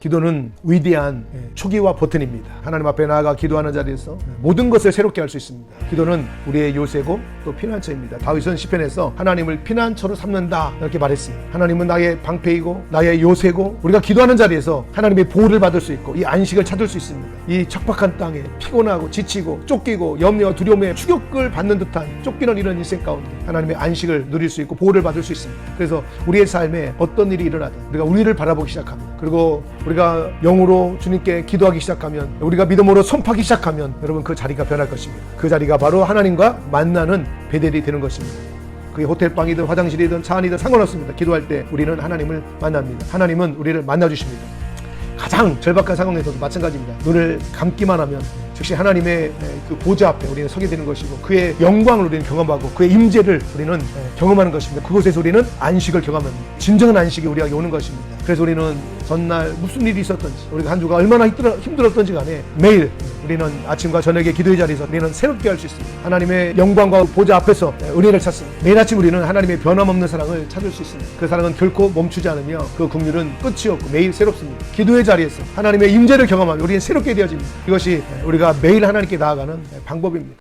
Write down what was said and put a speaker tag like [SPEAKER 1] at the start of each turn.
[SPEAKER 1] 기도는 위대한 예, 초기화 버튼입니다. 하나님 앞에 나아가 기도하는 자리에서 모든 것을 새롭게 할 수 있습니다. 기도는 우리의 요새고 또 피난처입니다. 다윗은 시편에서 하나님을 피난처로 삼는다 이렇게 말했습니다. 하나님은 나의 방패이고 나의 요새고 우리가 기도하는 자리에서 하나님의 보호를 받을 수 있고 이 안식을 찾을 수 있습니다. 이 척박한 땅에 피곤하고 지치고 쫓기고 염려와 두려움에 추격을 받는 듯한 쫓기는 이런 인생 가운데 하나님의 안식을 누릴 수 있고 보호를 받을 수 있습니다. 그래서 우리의 삶에 어떤 일이 일어나든 우리가 우리를 바라보기 시작합니다. 그리고 우리가 영으로 주님께 기도하기 시작하면 우리가 믿음으로 손파기 시작하면 여러분 그 자리가 변할 것입니다. 그 자리가 바로 하나님과 만나는 베델이 되는 것입니다. 그게 호텔방이든 화장실이든 차 안이든 상관없습니다. 기도할 때 우리는 하나님을 만납니다. 하나님은 우리를 만나주십니다. 가장 절박한 상황에서도 마찬가지입니다. 눈을 감기만 하면 즉시 하나님의 그 보좌 앞에 우리는 서게 되는 것이고 그의 영광을 우리는 경험하고 그의 임재를 우리는 경험하는 것입니다. 그곳에서 우리는 안식을 경험합니다. 진정한 안식이 우리에게 오는 것입니다. 그래서 우리는 전날 무슨 일이 있었던지 우리가 한 주가 얼마나 힘들었던지 간에 매일 우리는 아침과 저녁에 기도의 자리에서 우리는 새롭게 할 수 있습니다. 하나님의 영광과 보좌 앞에서 은혜를 찾습니다. 매일 아침 우리는 하나님의 변함없는 사랑을 찾을 수 있습니다. 그 사랑은 결코 멈추지 않으며 그 국률은 끝이 없고 매일 새롭습니다. 기도의 자리에서 하나님의 임재를 경험하며 우리는 새롭게 되어집니다. 이것이 우리가 매일 하나님께 나아가는 방법입니다.